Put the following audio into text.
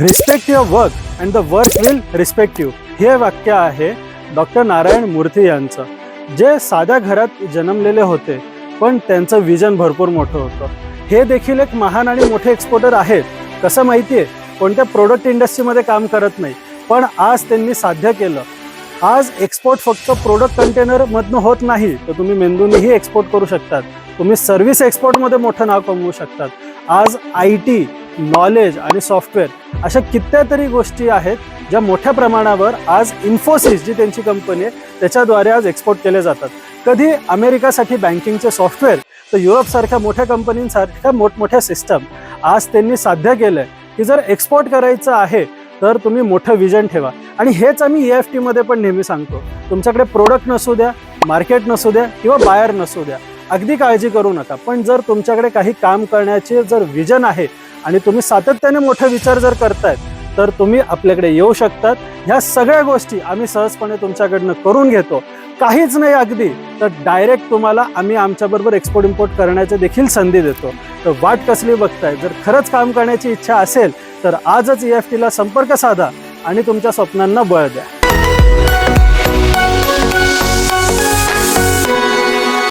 Respect your work and the work will respect you हे वाक्य आहे डॉक्टर नारायण मूर्ती यांचं. जे साध्या घरात जन्मलेले होते पण त्यांचं विजन भरपूर मोठं होतं. हे देखील एक महान आणि मोठे एक्सपोर्टर आहेत. कसं माहिती आहे कोणत्या प्रोडक्ट इंडस्ट्रीमध्ये काम करत नाही पण आज त्यांनी साध्य केलं. आज एक्सपोर्ट फक्त प्रोडक्ट कंटेनरमधनं होत नाही तर तुम्ही मेंदूनीही एक्सपोर्ट करू शकतात. तुम्ही सर्व्हिस एक्सपोर्टमध्ये मोठं नाव कमवू शकतात. आज आय टी नॉलेज आणि सॉफ्टवेअर अशा कित्यतरी गोष्टी आहेत ज्या मोठ्या प्रमाणावर आज इन्फोसिस जी त्यांची कंपनी आहे त्याच्याद्वारे आज एक्सपोर्ट केले जातात. कधी अमेरिकासाठी बँकिंगचे सॉफ्टवेअर तर युरोपसारख्या मोठ्या कंपनींसारख्या मोठमोठ्या सिस्टम आज त्यांनी साध्य केलं आहे की जर एक्सपोर्ट करायचं आहे तर तुम्ही मोठं विजन ठेवा. आणि हेच आम्ही ई एफ टीमध्ये पण नेहमी सांगतो. तुमच्याकडे प्रोडक्ट नसू द्या मार्केट नसू द्या किंवा बायर नसू द्या. अगदी काळजी करू नका. पण जर तुमच्याकडे काही काम करण्याचे जर विजन आहे आणि तुम्ही सातत्याने मोठे विचार जर करतायत तर तुम्ही आपल्याकडे येऊ शकतात. ह्या सगळ्या गोष्टी आम्ही सहजपणे तुमच्याकडनं करून घेतो. काहीच नाही अगदी तर डायरेक्ट तुम्हाला आम्ही आमच्याबरोबर एक्सपोर्ट इम्पोर्ट करण्याची देखील संधी देतो. तर वाट कसली बघताय? जर खरंच काम करण्याची इच्छा असेल तर आजच ई एफ टीला संपर्क साधा आणि तुमच्या स्वप्नांना बळ द्या.